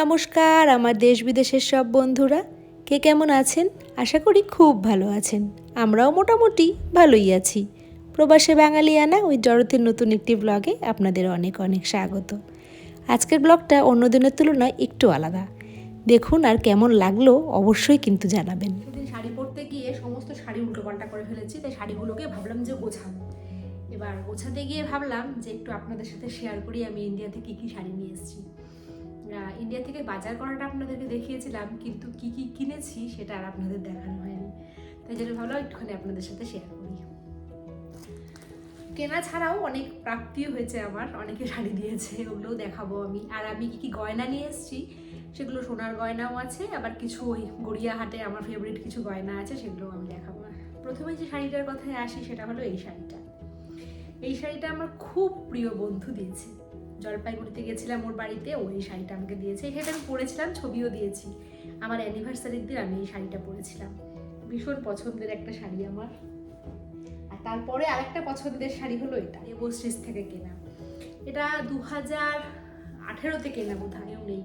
নমস্কার, আমার দেশ বিদেশের সব বন্ধুরা। কে কেমন আছেন? আশা করি খুব ভালো আছেন। আমরাও মোটামুটি ভালোই আছি। প্রবাসে বাঙালিয়ানা ওই জড়তের নতুন একটি ব্লগে আপনাদের অনেক অনেক স্বাগত। আজকের ব্লগটা অন্য দিনের তুলনায় একটু আলাদা। দেখুন আর কেমন লাগল অবশ্যই কিন্তু জানাবেন। শাড়ি পরতে গিয়ে সমস্ত শাড়ি উল্টোপাল্টা করে ফেলেছি, তাই শাড়িগুলোকে ভাবলাম যে গোছাবো এবার গোছাতে গিয়ে ভাবলাম যে একটু আপনাদের সাথে শেয়ার করি আমি ইন্ডিয়া থেকে কী শাড়ি নিয়ে এসেছি। ইন্ডিয়া থেকে বাজার করাটা আপনাদেরকে দেখিয়েছিলাম, কিন্তু কি কি কিনেছি সেটা আর আপনাদের দেখানো হয়নি। তাই জন্য ভাবলাম একটুখানি আপনাদের সাথে শেয়ার করি। কেনা ছাড়াও অনেক প্রাপ্তিও হয়েছে আমার, অনেকে শাড়ি দিয়েছে, ওগুলোও দেখাবো আমি। আর আমি কি কি গয়না নিয়ে এসেছি, সেগুলো সোনার গয়নাও আছে, আবার কিছু ওই গড়িয়াহাটে আমার ফেভারিট কিছু গয়না আছে, সেগুলোও আমি দেখাবো। প্রথমে যে শাড়িটার কথায় আসি, সেটা হলো এই শাড়িটা। এই শাড়িটা আমার খুব প্রিয় বন্ধু দিয়েছে। জলপাইগুড়িতে গেছিলাম ওর বাড়িতে ওই শাড়িটা আমাকে দিয়েছে। শাড়িটা আমি পরেছিলাম, ছবিও দিয়েছি। আমার অ্যানিভার্সারির দিন আমি এই শাড়িটা পরেছিলাম। ভীষণ পছন্দের একটা শাড়ি আমার। আর তারপরে আরেকটা পছন্দের শাড়ি হলো এটা এবোস্ট্রিজ থেকে কেনা। এটা দু হাজার আঠেরোতে কেনা বোধ হয় নেই।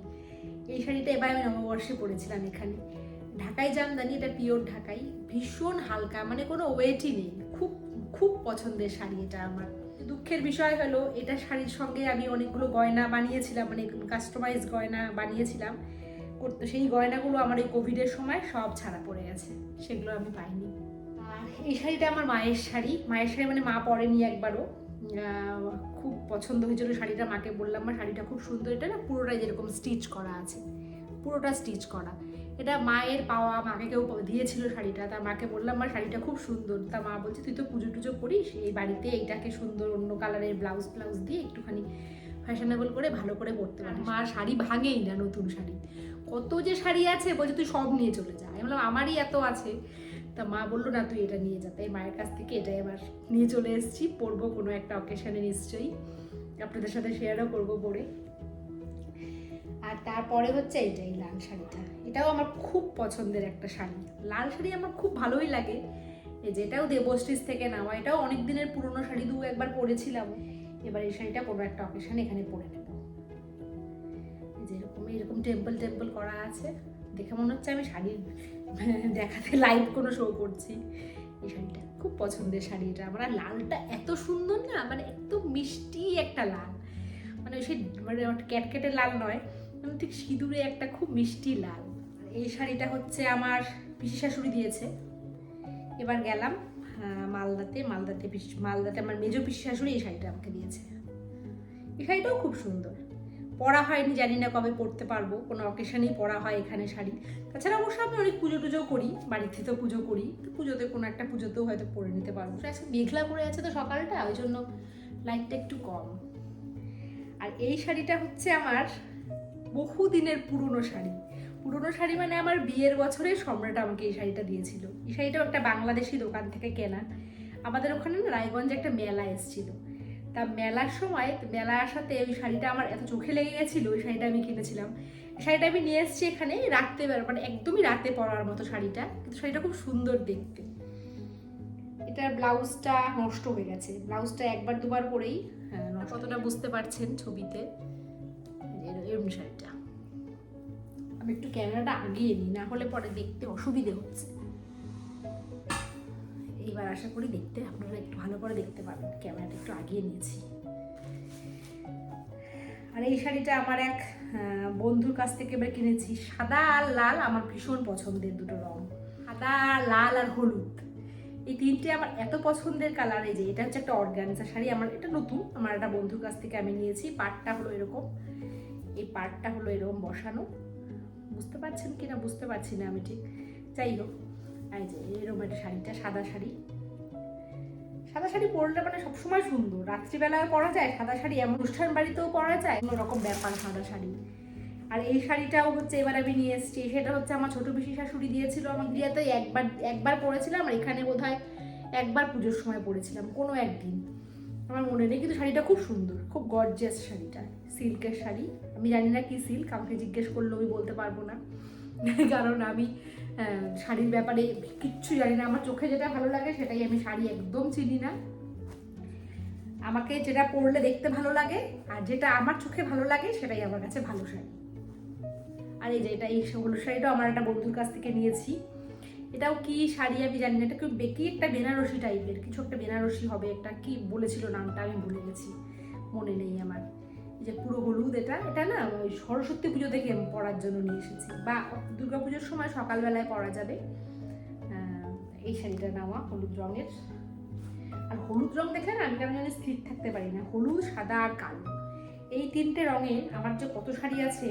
এই শাড়িটা এবার আমি নববর্ষে পরেছিলাম এখানে। ঢাকাই জামদানি, এটা পিওর ঢাকাই। ভীষণ হালকা মানে কোনো ওয়েটই নেই। খুব খুব পছন্দের শাড়ি এটা আমার। দুঃখের বিষয় হলো, এটা শাড়ির সঙ্গে আমি অনেকগুলো গয়না বানিয়েছিলাম মানে কাস্টমাইজ গয়না বানিয়েছিলাম। করতে সেই গয়নাগুলো আমার এই কোভিডের সময় সব ছাড়া পড়ে গেছে, সেগুলো আমি পাইনি। এই শাড়িটা আমার মায়ের শাড়ি মায়ের শাড়ি মানে মা পরেনি একবারও। খুব পছন্দ হয়েছিল শাড়িটা, মাকে বললাম, মা, শাড়িটা খুব সুন্দর। এটা না পুরোটাই যেরকম স্টিচ করা আছে, পুরোটা স্টিচ করা। এটা মায়ের পাওয়া, মাকে কেউ দিয়েছিল শাড়িটা, তা মাকে বললাম, মা, শাড়িটা খুব সুন্দর। তা মা বলছে, তুই তো পুজো টুজো করিস, এই বাড়িতে এইটাকে সুন্দর অন্য কালারের ব্লাউজ ব্লাউজ দিয়ে একটুখানি ফ্যাশনেবল করে ভালো করে পরতে পারিস। মা শাড়ি ভাঙেই না নতুন শাড়ি। কত যে শাড়ি আছে, বলছে, তুই সব নিয়ে চলে যা। আমি বললাম, আমারই এত আছে। তা মা বলল, না, তুই এটা নিয়ে যা। তাই মায়ের কাছ থেকে এটা এবার নিয়ে চলে এসেছি। পরবো কোনো একটা অকেশনে নিশ্চয়ই। আপনাদের সাথে শেয়ারও করব পরে। আর তারপরে হচ্ছে এইটা এই লাল শাড়িটা। এটাও আমার খুব পছন্দের একটা শাড়ি। লাল শাড়ি আমার খুব ভালোই লাগে। এই যেটাও দেবশ্রীস থেকে নেওয়া। এটাও অনেক দিনের পুরনো শাড়ি, দু একবার পরেছিলাম। এবার এই শাড়িটা কোনো একটা অকেশন এখানে পরে নেব। এই যে এরকম টেম্পল টেম্পল করা আছে। দেখে মনে হচ্ছে আমি শাড়ি দেখাতে লাইভ কোনো শো করছি। এই শাড়িটা খুব পছন্দের শাড়ি এটা। আমার আর লালটা এত সুন্দর না মানে এত মিষ্টি একটা লাল। মানে সেই মানে ক্যাটকেটে লাল নয়। মানে ঠিক সিঁদুরে একটা খুব মিষ্টি লাল। এই শাড়িটা হচ্ছে আমার পিসি শাশুড়ি দিয়েছে। এবার গেলাম মালদাতে মালদাতে মালদাতে আমার মেজো পিসি শাশুড়ি এই শাড়িটা আমাকে দিয়েছে। এই শাড়িটাও খুব সুন্দর। পরা হয়নি, জানি না কবে পরতে পারব, কোনো অকেশনেই পরা হয় এখানে শাড়ি। তাছাড়া অবশ্য আমি অনেক পুজো টুজো করি, বাড়িতে তো পুজো করি, তো পুজোতে কোনো একটা পুজোতেও হয়তো পরে নিতে পারব। আজকে মেঘলা করে আছে তো সকালটা, ওই জন্য লাইটটা একটু কম। আর এই শাড়িটা হচ্ছে আমার বহুদিনের পুরনো শাড়ি। পুরনো শাড়ি মানে আমার বিয়ের বছরে সম্রাট আমাকে এই শাড়িটা দিয়েছিল। এই শাড়িটাও একটা বাংলাদেশি দোকান থেকে কেনা। আমাদের ওখানে না রায়গঞ্জে একটা মেলা এসেছিল। তা মেলার সময় মেলা আসাতে ওই শাড়িটা আমার এত চোখে লেগে গেছিল ওই শাড়িটা আমি কিনেছিলাম। শাড়িটা আমি নিয়ে এসেছি এখানে রাতে বের- মানে একদমই রাতে পরার মতো শাড়িটা। কিন্তু শাড়িটা খুব সুন্দর দেখতে। এটার ব্লাউজটা নষ্ট হয়ে গেছে। ব্লাউজটা একবার দুবার পরেই হ্যাঁ কতটা বুঝতে পারছেন ছবিতে? এরম শাড়িটা আমি একটু ক্যামেরাটা আগিয়ে নিই, না হলে পরে দেখতে অসুবিধে হচ্ছে। এইবার আশা করি দেখতে আপনারা একটু ভালো করে দেখতে পাবেন। ক্যামেরাটা একটু আগিয়ে নিয়েছি। আর এই শাড়িটা আমার এক বন্ধুর কাছ থেকে এবার কিনেছি। সাদা আর লাল আমার ভীষণ পছন্দের দুটো রং। সাদা, লাল আর হলুদ। এই তিনটে আমার এত পছন্দের কালার, এই যে এটা হচ্ছে একটা অর্গানজা শাড়ি। আমার এটা নতুন, আমার একটা বন্ধুর কাছ থেকে আমি নিয়েছি। পাটটা হলো এরকম। এই পাটটা হলো এরকম বসানো। বুঝতে পারছেন কি না বুঝতে পারছি না আমি ঠিক। যাই হোক, এই যে এরকম একটা শাড়িটা, সাদা শাড়ি। সাদা শাড়ি পরলে মানে সবসময় সুন্দর। রাত্রিবেলায় পরা যায়, সাদা শাড়ি এমন অনুষ্ঠান বাড়িতেও পরা যায় কোনো রকম ব্যাপার সাদা শাড়ি। আর এই শাড়িটাও হচ্ছে এবার আমি নিয়ে এসেছি। সেটা হচ্ছে আমার ছোট পিসি শাশুড়ি দিয়েছিল আমার বিয়েতে একবার একবার পরেছিলাম আর এখানে বোধ হয় একবার পুজোর সময় পরেছিলাম, কোনো একদিন। আমার মনে নেই, কিন্তু শাড়িটা খুব সুন্দর, খুব গর্জিয়াস শাড়িটা। সিল্কের শাড়ি। আমি জানি না কি সিল্ক আমাকে জিজ্ঞেস করলেও আমি বলতে পারব না। কারণ আমি শাড়ির ব্যাপারে কিচ্ছু জানি না। আমার চোখে যেটা ভালো লাগে সেটাই আমি শাড়ি একদম চিনি না। আমাকে যেটা পরলে দেখতে ভালো লাগে আর যেটা আমার চোখে ভালো লাগে সেটাই আমার কাছে ভালো শাড়ি। আর এই যে এটা এই হলুদ শাড়িটাও আমার একটা বন্ধুর কাছ থেকে নিয়েছি। এটাও কি শাড়ি আমি জানি না এটা কি কি একটা বেনারসি টাইপের? কিছু একটা বেনারসি হবে, একটা কি বলেছিল নামটা আমি ভুলে গেছি। মনে নেই আমার। যে পুরো হলুদ এটা এটা না ওই সরস্বতী পুজো দেখে আমি পরার জন্য নিয়ে এসেছি। বা দুর্গা পুজোর সময় সকালবেলায় পরা যাবে। এই শাড়িটা নেওয়া হলুদ রঙের। আর হলুদ রং দেখলে না আমি কেন জানি স্থির থাকতে পারি না। হলুদ, সাদা আর কালো। এই তিনটে রঙের আমার যে কত শাড়ি আছে,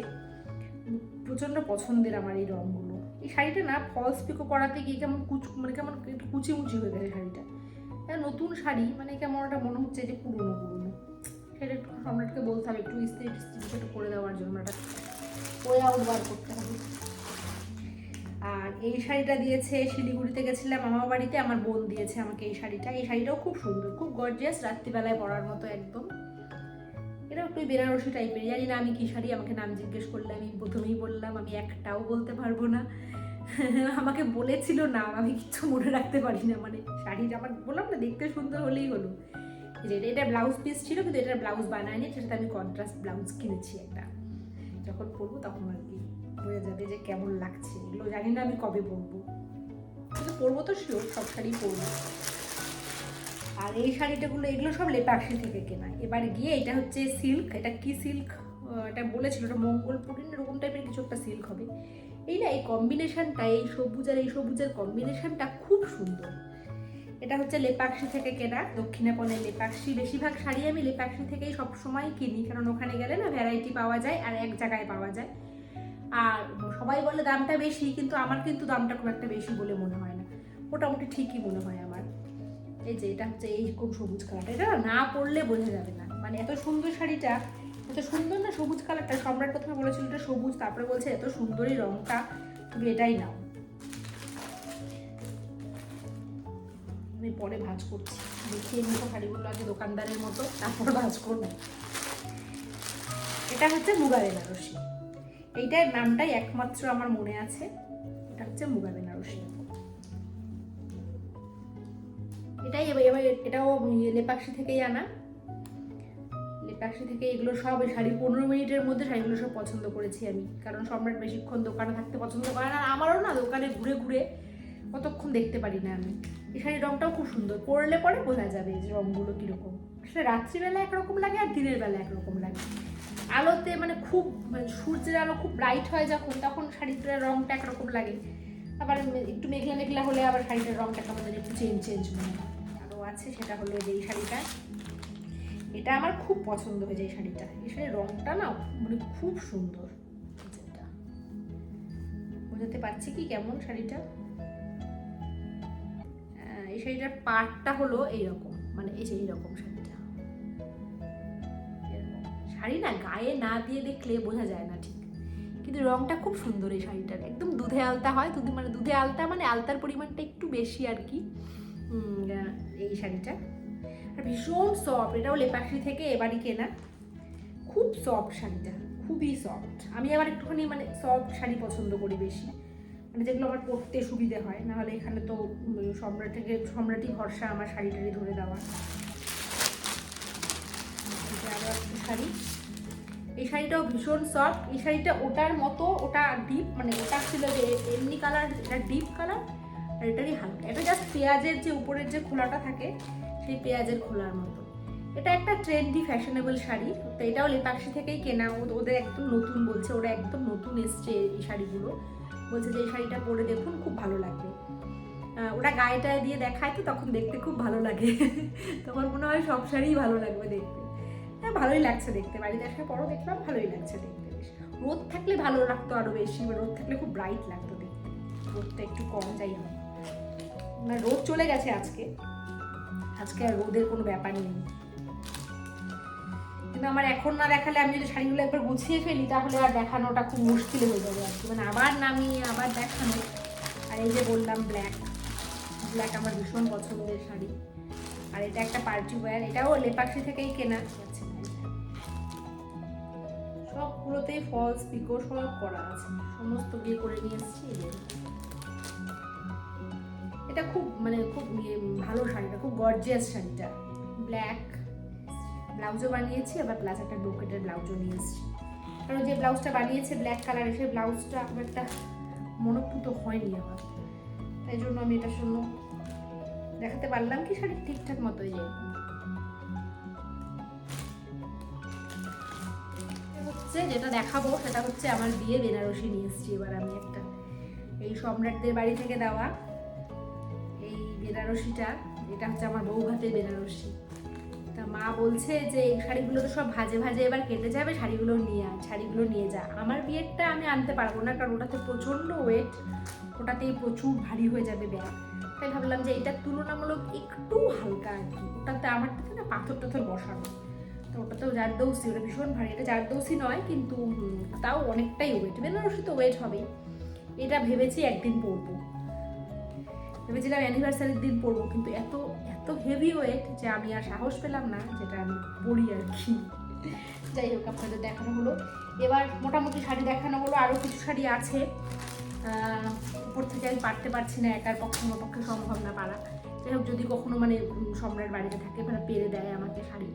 প্রচণ্ড পছন্দের আমার এই রঙগুলো। এই শাড়িটা না ফলস পিকো করাতে গিয়ে কেমন কুচ মানে কেমন একটু কুচি মুচি হয়ে গেছে শাড়িটা। এটা নতুন শাড়ি মানে কেমন একটা মনে হচ্ছে যে পুরনো পুরনো। সেটা একটু সম্রাটকে বলতে হবে, একটু ইস্ত্রি টিস্ত্রি একটু করে দেওয়ার জন্য একটা ওয়ে আউট বার করতে হবে। আর এই শাড়িটা দিয়েছে, শিলিগুড়িতে গেছিলাম আমার বাড়িতে, আমার বোন দিয়েছে আমাকে এই শাড়িটা। এই শাড়িটাও খুব সুন্দর, খুব গর্জিয়াস রাত্রিবেলায় পরার মতো একদম। এটা একটু বেনারসি টাইপের। জানি না আমি কি শাড়ি, আমাকে নাম জিজ্ঞেস করলে আমি প্রথমেই বললাম, আমি একটাও বলতে পারব না। আমাকে বলেছিল না, আমি কিছু মনে রাখতে পারি না। মানে শাড়িটা আমার, বললাম না, দেখতে সুন্দর হলেই হলো। এটা এটা ব্লাউজ পিস ছিল, কিন্তু এটার ব্লাউজ বানায়নি সেটাতে আমি কন্ট্রাস্ট ব্লাউজ কিনেছি একটা। যখন পরবো তখন আর কি বোঝা যাবে যে কেমন লাগছে। এগুলো জানি না আমি কবে পরবো। পরবো তো শিওর সব শাড়ি পরবো। আর এই শাড়িটাগুলো, এগুলো সব লেপাক্ষি থেকে কেনা। এবার গিয়ে এটা হচ্ছে সিল্ক এটা কি সিল্ক এটা বলেছিল, এটা মঙ্গলপুরিন এরকম টাইপের কিছু একটা সিল্ক হবে। এই না, এই কম্বিনেশনটা এই সবুজ আর এই সবুজের কম্বিনেশনটা খুব সুন্দর। এটা হচ্ছে লেপাক্সি থেকে কেনা দক্ষিণাপনের লেপাক্সি। বেশিরভাগ শাড়ি আমি লেপাক্সি থেকেই সব সময় কিনি, কারণ ওখানে গেলে না ভ্যারাইটি পাওয়া যায় আর এক জায়গায় পাওয়া যায়। আর সবাই বলে দামটা বেশি, কিন্তু আমার কিন্তু দামটা খুব একটা বেশি বলে মনে হয় না। মোটামুটি ঠিকই মনে হয় আমার। এই যে এটা হচ্ছে এই কোন সবুজ কালারটা। এটা না পরলে বোঝা যাবে না। মানে এত সুন্দর শাড়িটা, এত সুন্দর না সবুজ কালারটা সম্রাট প্রথমে বলেছিল এটা সবুজ, তারপরে বলছে এত সুন্দরই রংটা, তুমি এটাই নাও। আমি পরে ভাজ করছি। দেখিয়ে নিব শাড়িগুলো আগে দোকানদারের মতো, তারপর ভাজ করব। এটা হচ্ছে মুগা বেনারসি। এইটার নামটাই একমাত্র আমার মনে আছে। এটা হচ্ছে মুগা বেনারসি। এটাই এবার এটাও লেপাক্সি থেকেই আনা। লেপাক্সি থেকে এগুলো সব শাড়ি পনেরো মিনিটের মধ্যে শাড়িগুলো সব পছন্দ করেছি আমি। কারণ সম্রাট বেশিক্ষণ দোকানে থাকতে পছন্দ করে না। আমারও না দোকানে ঘুরে ঘুরে কতক্ষণ দেখতে পারি না আমি। এই শাড়ির রঙটাও খুব সুন্দর। পরলে পরে বোঝা যাবে যে রঙগুলো কীরকম। আসলে রাত্রিবেলা একরকম লাগে আর দিনের বেলা একরকম লাগে। আলোতে মানে খুব মানে সূর্যের আলো খুব ব্রাইট হয় যখন, তখন শাড়িটার রংটা একরকম লাগে। আবার একটু মেঘলা মেঘলা হলে আবার শাড়িটার কেমন যেন একটু চেঞ্জ চেঞ্জ মনে হয়। আছে, সেটা হলো যে এই শাড়িটা। এটা আমার খুব পছন্দ হয়েছে এই শাড়িটা। এই শাড়ির রংটা না মানে খুব সুন্দর। বোঝাতে পারছি কি কেমন শাড়িটা? এই শাড়িটার পাটটা হলো এইরকম। মানে এই যে এইরকম শাড়িটা। শাড়ি না গায়ে না দিয়ে দেখলে বোঝা যায় না ঠিক। কিন্তু রংটা খুব সুন্দর এই শাড়িটার। একদম দুধে আলতা হয়, দুধে মানে দুধে আলতা মানে আলতার পরিমাণটা একটু বেশি আর কি। এই শাড়িটা। আর ভীষণ সফট এটাও লেপাক্ষি থেকে এবারই কেনা। খুব সফট শাড়িটা, খুবই সফট আমি আবার একটুখানি মানে সফট শাড়ি পছন্দ করি বেশি। মানে যেগুলো আমার পরতে সুবিধে হয়, নাহলে এখানে তো সম্রাট থেকে সম্রাটই ভরসা আমার শাড়ি টাড়ি ধরে দেওয়া। এটা শাড়ি। এই শাড়িটাও ভীষণ সফট এই শাড়িটা ওটার মতো, ওটা ডিপ মানে ওটা ছিল যে এমনি কালার এটা ডিপ কালার আর এটারই হালকা। এটা জাস্ট পেঁয়াজের যে উপরের যে খোলাটা থাকে, সেই পেঁয়াজের খোলার মতো। এটা একটা ট্রেন্ডি ফ্যাশনেবল শাড়ি। তো এটাও লেপাক্ষি থেকেই কেনা। ওদের একদম নতুন বলছে। ওরা একদম নতুন এসছে এই শাড়িগুলো। বলছে যে, এই শাড়িটা পরে দেখুন, খুব ভালো লাগবে। ওরা গায়েটায় দিয়ে দেখায় তো, তখন দেখতে খুব ভালো লাগে। তখন মনে হয় সব শাড়িই ভালো লাগবে দেখতে। হ্যাঁ ভালোই লাগছে দেখতে। বাড়িতে আসার পরও দেখলাম, ভালোই লাগছে দেখতে রোদ থাকলে ভালো লাগতো আরও বেশি রোদ থাকলে খুব ব্রাইট লাগতো দেখতে। রোদটা একটু কম যাই আমার না, রোদ চলে গেছে আজকে। আজকে আর রোদের কোনো ব্যাপার নেই। কিন্তু আমার এখন না দেখালে আমি যদি শাড়িগুলো একবার গুছিয়ে ফেলি, তাহলে আর দেখানোটা খুব মুশকিল হয়ে যাবে আর কি মানে আবার নামিয়ে, আবার দেখানো। আর এই যে বললাম ব্ল্যাক ব্ল্যাক আমার ভীষণ পছন্দের শাড়ি। আর এটা একটা পার্টি ওয়্যার এটাও লেপাক্ষি থেকেই কেনা। সবগুলোতেই ফলস পিকো সব করা আছে। সমস্ত বিয়ে করে নিয়ে এসেছি। এটা খুব মানে খুব ইয়ে, ভালো শাড়িটা খুব গর্জিয়াস শাড়িটা। ব্ল্যাক ব্লাউজও বানিয়েছি আবার প্লাস একটা ব্রোকেটের ব্লাউজও নিয়ে এসেছি। কারণ যে ব্লাউজটা বানিয়েছে ব্ল্যাক কালারের সেই ব্লাউজটা খুব একটা মনোপুত হয়নি আমার। তাই জন্য আমি এটা শূন্য দেখাতে পারলাম কি শাড়ি ঠিকঠাক মতো এই যে হচ্ছে যেটা দেখাবো সেটা হচ্ছে আমার বিয়ে বেনারসি নিয়ে এসেছি। এবার আমি একটা এই সম্রাটদের বাড়ি থেকে দেওয়া। বেনারসিটা, এটা হচ্ছে আমার বউ ভাতের বেনারসি। তা মা বলছে যে, এই শাড়িগুলো তো সব ভাজে ভাজে এবার কেটে যাবে, শাড়িগুলো নিয়ে আয়, শাড়িগুলো নিয়ে যা। আমার বিয়েরটা আমি আনতে পারব না, কারণ ওটাতে প্রচণ্ড ওয়েট ওটাতেই প্রচুর ভারী হয়ে যাবে ব্যাগ। তাই ভাবলাম যে, এটা তুলনামূলক একটু হালকা আর কি। ওটাতে আমারটাতে না পাথর টাথর বসানো। তো ওটাতেও জারদৌসি ওটা ভীষণ ভারী। এটা জারদৌসি নয়, কিন্তু তাও অনেকটাই ওয়েট বেনারসি তো ওয়েট হবেই। এটা ভেবেছি একদিন পরবো। ভেবেছিলাম অ্যানিভার্সারির দিন পরবো কিন্তু এত এত হেভি ওয়েট যে আমি আর সাহস পেলাম না যেটা আমি পড়ি আর কি। যাই হোক, আপনাদের দেখানো হলো। এবার মোটামুটি শাড়ি দেখানো হলো আরও কিছু শাড়ি আছে। উপর থেকে আমি পারতে পারছি না, একার পক্ষে আমার পক্ষে সম্ভব না পারা। যাই হোক, যদি কখনো মানে সম্রাট বাড়িতে থাকে মানে পেরে দেয় আমাকে শাড়ি।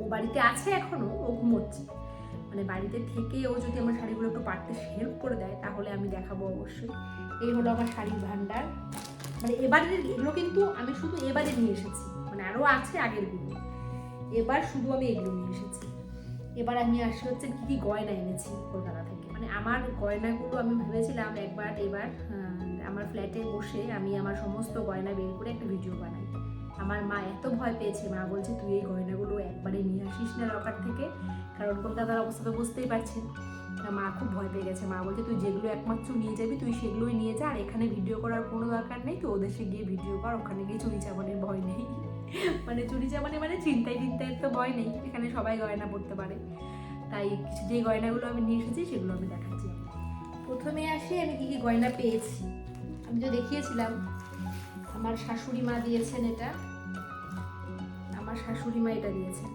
ও বাড়িতে আছে এখনও, ও ঘুমোচ্ছে। মানে বাড়িতে থেকে ও যদি আমার শাড়িগুলো একটু পারতে হেল্প করে দেয়, তাহলে আমি দেখাবো অবশ্যই। এই হলো আমার শাড়ির ভান্ডার। মানে এবারের, এগুলো কিন্তু আমি শুধু এবারে নিয়ে এসেছি। মানে আরও আছে আগের আগেরগুলো এবার শুধু আমি এগুলো নিয়ে এসেছি। এবার আমি আসি হচ্ছে কি কি গয়না এনেছি কলকাতা থেকে। মানে আমার গয়নাগুলো আমি ভেবেছিলাম একবার, এবার আমার ফ্ল্যাটে বসে আমি আমার সমস্ত গয়না বের করে একটা ভিডিও বানাই। আমার মা এত ভয় পেয়েছে, মা বলছে, তুই এই গয়নাগুলো একবারে নিয়ে আসিস না লকার থেকে। কারণ কলকাতার অবস্থা তো বুঝতেই পারছেন। মা খুব ভয় পেয়ে গেছে, মা বলছে, তুই যেগুলো একমাত্র নিয়ে যাবি, তুই সেগুলোই নিয়ে যা, আর এখানে ভিডিও করার কোনো দরকার নেই, তুই ওদেশে গিয়ে ভিডিও কর, ওখানে গিয়ে চুরি চামানের ভয় নেই। মানে চুরি চামানে মানে চিন্তায় চিন্তায় তো ভয় নেই, এখানে সবাই গয়না পড়তে পারে। তাই কিছু যে গয়নাগুলো আমি নিয়ে এসেছি, সেগুলো আমি দেখাচ্ছি। প্রথমে আসি, আমি কি কি গয়না পেয়েছি? আমি তো দেখিয়েছিলাম। আমার শাশুড়ি মা দিয়েছেন এটা। আমার শাশুড়ি মা এটা দিয়েছেন।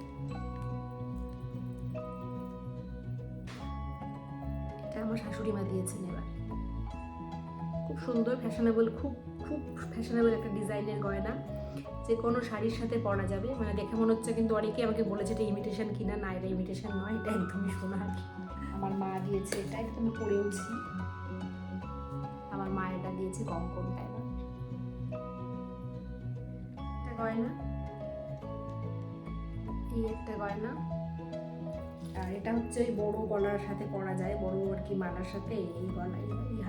এটা আমার শাশুড়ি মা দিয়েছেন এবার। খুব সুন্দর ফ্যাশনেবল খুব খুব ফ্যাশনেবল একটা ডিজাইনের গয়না। যে কোনো শাড়ির সাথে পরা যাবে। মানে দেখে মনে হচ্ছে কিন্তু অনেকেই আমাকে বলেছে এটা ইমিটেশন কিনা। না, এটা ইমিটেশন নয়, এটা একদমই সোনার। আমার মা দিয়েছে এটা একদমই পরেওছি আমার মা এটা দিয়েছে এবার একটা গয়না। এই একটা গয়না। আর এটা হচ্ছে বড় গলার সাথে পরা যায়, বড় আর কি মালার সাথে এই গলা এই- এই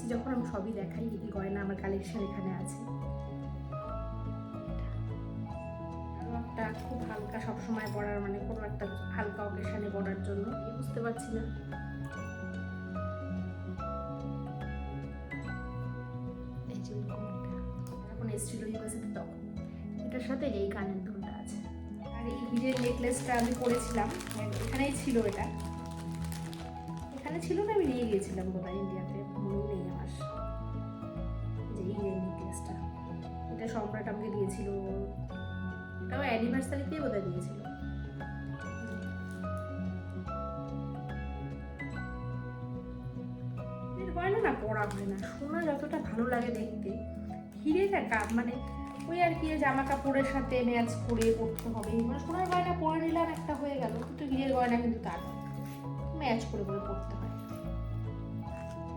দেখাচ্ছি যখন আমি সবই দেখাই কি গয়না আমার কালেকশন এখানে আছে। একটা খুব হালকা সবসময় পরার মানে কোনো একটা হালকা অকেশনে পরার জন্য। বুঝতে পারছি না। এসেছিল তখন। এটার সাথে এই কানের দুলটা আছে। আর এই হিরের নেকলেসটা আমি করেছিলাম এখানেই ছিল এটা। ছিল না, আমি নিয়ে গিয়েছিলাম বোধহয় ইন্ডিয়াতে। মনে নেই আমার। যে হিরের নেকলেসটা। এটা সম্রাট আমাকে দিয়েছিল। এটাও অ্যানিভার্সারিতেই বোধহয় দিয়েছিল। এর গয়না না পরা হয় না, সোনা যতটা ভালো লাগে দেখতে। হিরেটা কা মানে ওই আর কি জামা কাপড়ের সাথে ম্যাচ করে পরতে হবে। মানে সোনার গয়না পরে নিলাম, একটা হয়ে গেল। কিন্তু হিরের গয়না কিন্তু তা নয়। ম্যাচ করে করে পরতে হয়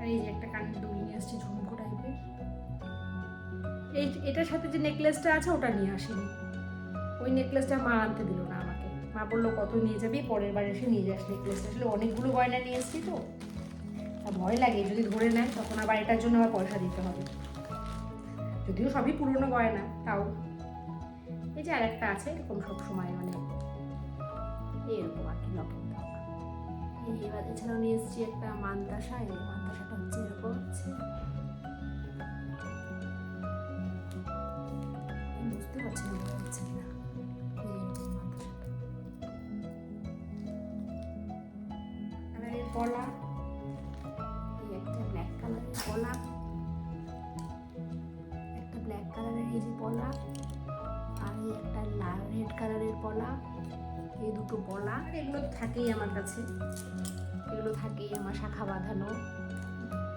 আর এই যে একটা কানের দুল নিয়ে আসছি ঝুমকো টাইপের এই এটার সাথে যে নেকলেসটা আছে, ওটা নিয়ে আসিনি। ওই নেকলেসটা মা আনতে দিল না আমাকে। মা বলল, কত নিয়ে যাবি? পরের বার এসে নিয়ে যাস নেকলেসটা আসলে অনেকগুলো গয়না নিয়ে এসেছি তো। ভয় লাগে, যদি ধরে নেয়, তখন আবার এটার জন্য আবার পয়সা দিতে হবে। যদিও সবই পুরনো গয়না, তাও। এই যে আর একটা আছে, এরকম সবসময় মানে এরকম আর কি এই এবার এছাড়াও নিয়ে এসেছি একটা মান্তাসা, এই মান্তাসাটা এরকম হচ্ছে বুঝতে পারছি না এরকম মান্তাসাটা আর এই একটা ব্ল্যাক কালারের গলা একটা ব্ল্যাক কালারের এই যে আর একটা পলা, এই দুটো পলা আর এগুলো থাকেই আমার কাছে। এগুলো থাকেই আমার শাখা বাঁধানো।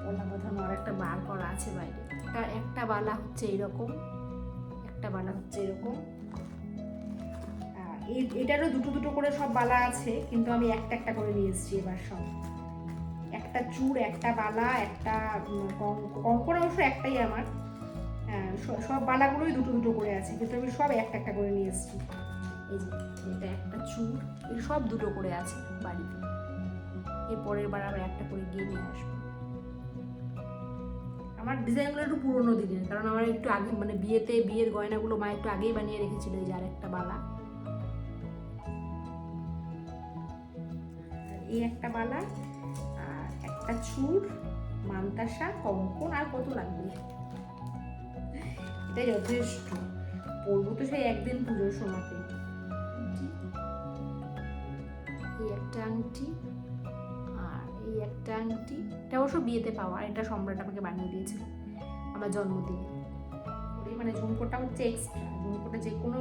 পলা বাঁধানো আর একটা বার করা আছে বাইরে। একটা একটা বালা হচ্ছে এইরকম একটা বালা হচ্ছে এরকম। এটারও দুটো দুটো করে সব বালা আছে কিন্তু আমি একটা একটা করে নিয়ে এসেছি এবার সব। একটা চূড় একটা বালা একটা কঙ্কর অবশ্য একটাই আমার। হ্যাঁ, সব বালাগুলোই দুটো দুটো করে আছে কিন্তু আমি সব একটা একটা করে নিয়ে এসেছি। এই এটা একটা চূড় এই সব দুটো করে আছে বাড়িতে। এরপরের বার আবার একটা করে গিয়ে নিয়ে আসব। আমার ডিজাইনগুলো একটু পুরোনো দিনের, কারণ আমার একটু আগে মানে বিয়েতে, বিয়ের গয়নাগুলো মা একটু আগেই বানিয়ে রেখেছিল এই যে আরেকটা বালা। এই একটা বালা, আর একটা চুর, মান্তাসা, কঙ্কন, আর কত লাগবে? এটাই যথেষ্ট। পরবো তো সেই একদিন পুজোর সময়তে এই একটা আংটি। একটা আংটি এটা অবশ্য বিয়েতে পাওয়া, এটা সম্রাট আমাকে বানিয়ে দিয়েছিল, আমার জন্মদিনে। মানে ঝুমকোটা হচ্ছে এক্সট্রা ঝুমকোটা যে কোনো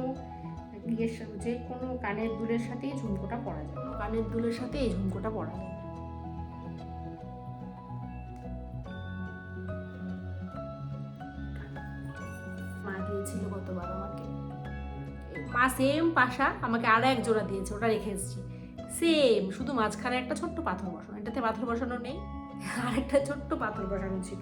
ইয়ের যে কোনো কানের দুলের সাথেই ঝুমকোটা পরা যায়। কানের দুলের সাথে এই ঝুমকোটা পরা যাবে মা গতবার আমাকে। মা সেম পাশা আমাকে আর এক জোড়া দিয়েছে, ওটা রেখে এসেছি। সেম শুধু মাঝখানে একটা ছোট্ট পাথর বসানো, এটাতে পাথর বসানো নেই, আর একটা ছোট্ট পাথর বসানো ছিল।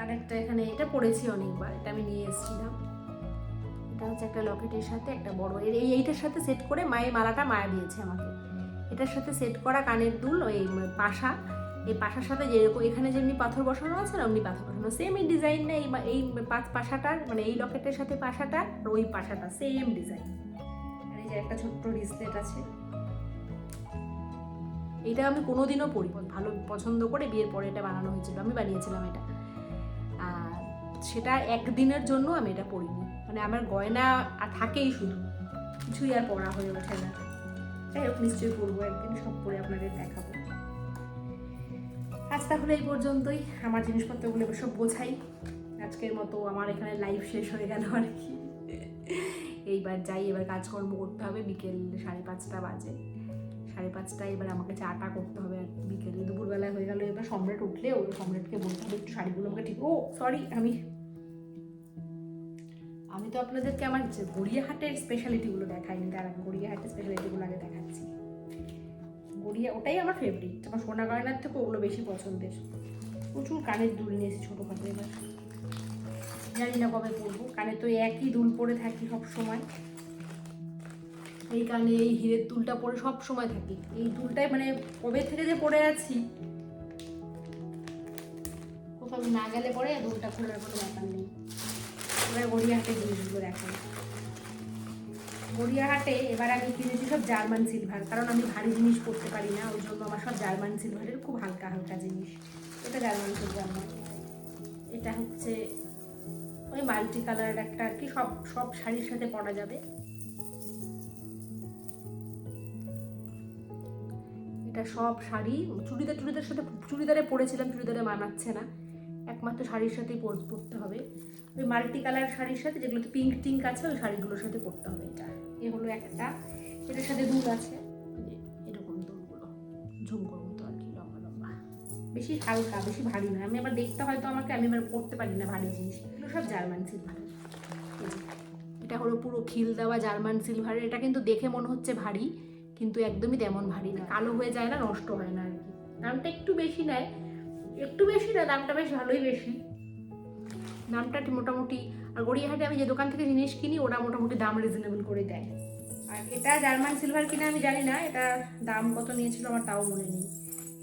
আর একটা এখানে, এটা পড়েছি অনেকবার, এটা আমি নিয়ে এসেছিলাম। এটা হচ্ছে একটা লকেটের সাথে একটা বড় এই এইটার সাথে সেট করে মায়ের মালাটা মায়া দিয়েছে আমাকে। এটার সাথে সেট করা কানের দুল, ওই পাশা, এই পাশার সাথে যেরকম, এখানে যেমনি পাথর বসানো আছে না, অমনি পাথর বসানো। সেম এই ডিজাইন না এই এই পাশাটার মানে এই লকেটের সাথে পাশাটা আর ওই পাশাটা সেম ডিজাইন যে একটা ছোট্ট রিসলেট আছে। এটা আমি কোনোদিনও পরি ভালো পছন্দ করে বিয়ের পরে এটা বানানো হয়েছিল, আমি বানিয়েছিলাম এটা। আর সেটা একদিনের জন্য আমি এটা পরিনি। মানে আমার গয়না থাকেই শুধু, কিছুই আর পরা হয়ে ওঠে না। যাই হোক, নিশ্চয়ই পরবো, একদিন সব পরে আপনাদের দেখাবো। আজ তাহলে এই পর্যন্তই, আমার জিনিসপত্রগুলো সব বোঝাই আজকের মতো আমার এখানে লাইভ শেষ হয়ে গেল আর কি। এইবার যাই, এবার কাজকর্ম করতে হবে, বিকেল সাড়ে পাঁচটা বাজে। সাড়ে পাঁচটায় এবার আমাকে চাটা করতে হবে আর বিকেলে দুপুরবেলা হয়ে গেল, এবার সম্রাট উঠলে ওই সম্রাটকে বলতে হবে, একটু শাড়িগুলো আমাকে ঠিক, ও সরি আমি আমি তো আপনাদেরকে আমার গড়িয়াহাটের স্পেশালিটিগুলো দেখাইনি তার গড়িয়াহাটের স্পেশালিটিগুলো আগে দেখাচ্ছি। গড়িয়া, ওটাই আমার ফেভারিট আমার সোনা গয়নার থেকে ওগুলো বেশি পছন্দের। প্রচুর কানের দুল নিয়েছি ছোটোখাটো এবার। জানি না কবে পরবো। কানে তো একই দুল পরে থাকি সব সময় এই কানে এই হীরের দুলটা পরে সব সময় থাকি। এই দুলটাই মানে কবে থেকে যে পরে আছি, কোথাও না গেলে পরে দুলটা খোলার কোনো ব্যাপার নেই। এবার গড়িয়াহাটের জিনিসগুলো দেখাই গড়িয়াহাটে এবার আমি কিনেছি সব জার্মান সিলভার, কারণ আমি ভারী জিনিস পরতে পারি না, ওই জন্য আমার সব জার্মান সিলভারের খুব হালকা হালকা জিনিস। এটা জার্মান সিলভার এটা হচ্ছে ওই মাল্টি কালারের একটা আর কি, সব সব শাড়ির সাথে পরা যাবে। এটা সব শাড়ি, চুড়িদার চুড়িদার সাথে, চুড়িদারে পরেছিলাম, চুড়িদারে মানাচ্ছে না। একমাত্র শাড়ির সাথেই পর- পরতে হবে। ওই মাল্টি কালার শাড়ির সাথে, যেগুলোতে পিঙ্ক টিঙ্ক আছে, ওই শাড়িগুলোর সাথে পরতে হবে এটা। এ হলো একটা। এটার সাথে দুল আছে। এরকম দুলগুলো, ঝুমকোর বেশি হালকা, বেশি ভারী না আমি আবার দেখতে হয়তো আমাকে, আমি আবার পরতে পারি না ভারী জিনিস। এগুলো সব জার্মান সিলভার এটা হলো পুরো খিল দেওয়া জার্মান সিলভারের এটা কিন্তু দেখে মনে হচ্ছে ভারী, কিন্তু একদমই তেমন ভারী না। কালো হয়ে যায় না, নষ্ট হয় না আর কি। দামটা একটু বেশি নেয়। একটু বেশি না, দামটা বেশ ভালোই বেশি। দামটা মোটামুটি, আর গড়িয়াহাটে আমি যে দোকান থেকে জিনিস কিনি, ওরা মোটামুটি দাম রিজনেবল করে দেয়। আর এটা জার্মান সিলভার কিনা আমি জানি না, এটা দাম কত নিয়েছিল আমার তাও মনে নেই।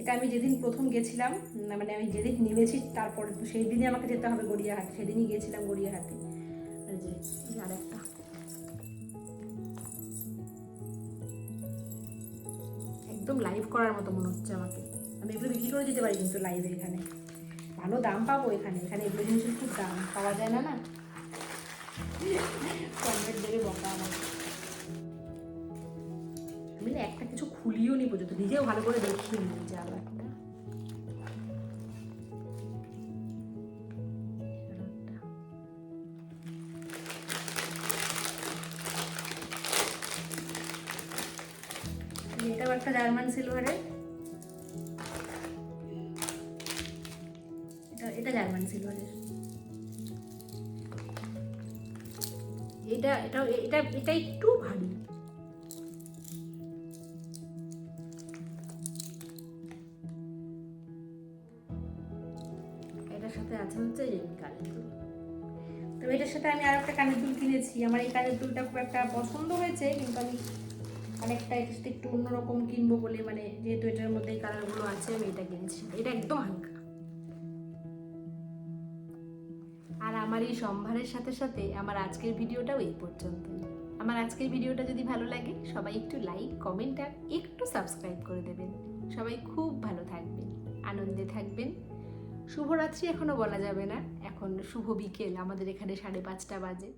এটা আমি যেদিন প্রথম গেছিলাম মানে আমি যেদিন নেমেছি তারপরে সেই দিনই আমাকে যেতে হবে গড়িয়াহাট, সেদিনই গিয়েছিলাম গড়িয়াহাটে। আর যে একদম লাইভ করার মতো মনে হচ্ছে আমাকে। আমি এগুলো বিক্রি করে দিতে পারি কিন্তু লাইভে এখানে। ভালো দাম পাবো এখানে। এখানে এগুলো জিনিসের খুব দাম। পাওয়া যায় না না? কমপ্লেট দেবে বকা আমার মিলে একটা কিছু খুলিও নি পর্যন্ত, নিজেও ভালো করে দেখিয়ে নিই যে আবার একটা। এটাও একটা জার্মান সিলভারের এটা জার্মান সিলভারের এটা এটা এটা এটা একটু সাথে আছে হচ্ছে যে কানের দুল। তবে এটার সাথে আমি আর একটা কানের দুল কিনেছি। আমার এই কানের দুলটা খুব একটা পছন্দ হয়েছে, কিন্তু আমি আরেকটা এটার সাথে একটু অন্যরকম কিনবো বলে মানে যেহেতু এটার মধ্যে এই কালারগুলো আছে, আমি এটা কিনেছি। এটা একদম হালকা। আর আমার এই সম্ভারের সাথে সাথে আমার আজকের ভিডিওটাও এই পর্যন্ত। আমার আজকের ভিডিওটা যদি ভালো লাগে, সবাই একটু লাইক, কমেন্ট আর একটু সাবস্ক্রাইব করে দেবেন। সবাই খুব ভালো থাকবেন, আনন্দে থাকবেন। শুভরাত্রি এখনও বলা যাবে না। এখন শুভ বিকেল আমাদের এখানে সাড়ে পাঁচটা বাজে।